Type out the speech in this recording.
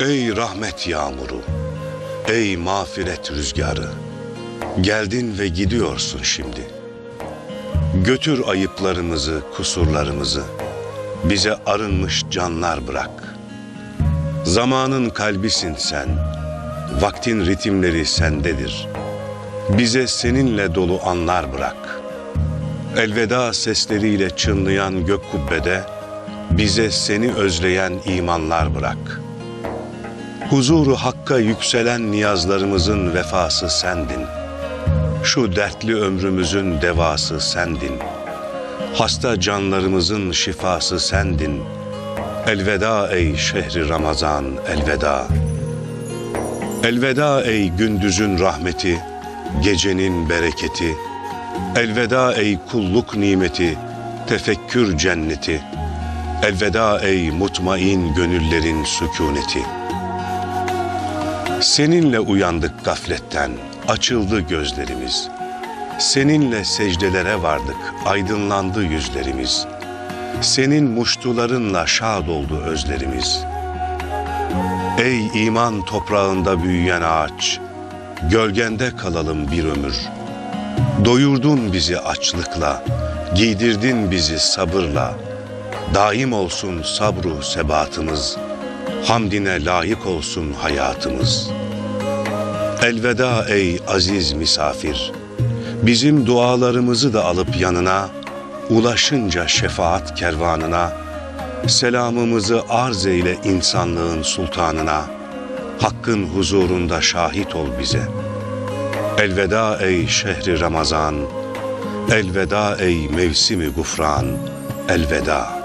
Ey rahmet yağmuru, ey mağfiret rüzgarı, geldin ve gidiyorsun şimdi. Götür ayıplarımızı, kusurlarımızı, bize arınmış canlar bırak. Zamanın kalbisin sen, vaktin ritimleri sendedir. Bize seninle dolu anlar bırak. Elveda sesleriyle çınlayan gök kubbede, bize seni özleyen imanlar bırak.'' Huzuru hakka yükselen niyazlarımızın vefası sendin. Şu dertli ömrümüzün devası sendin. Hasta canlarımızın şifası sendin. Elveda ey şehri Ramazan, elveda. Elveda ey gündüzün rahmeti, gecenin bereketi. Elveda ey kulluk nimeti, tefekkür cenneti. Elveda ey mutmain gönüllerin sükuneti.'' Seninle uyandık gafletten, açıldı gözlerimiz. Seninle secdelere vardık, aydınlandı yüzlerimiz. Senin muştularınla şad oldu özlerimiz. Ey iman toprağında büyüyen ağaç, gölgende kalalım bir ömür. Doyurdun bizi açlıkla, giydirdin bizi sabırla. Daim olsun sabru sebatımız.'' Hamdine layık olsun hayatımız. Elveda ey aziz misafir. Bizim dualarımızı da alıp yanına, ulaşınca şefaat kervanına, selamımızı arz eyle insanlığın sultanına, hakkın huzurunda şahit ol bize. Elveda ey şehri Ramazan, elveda ey mevsimi gufran, elveda.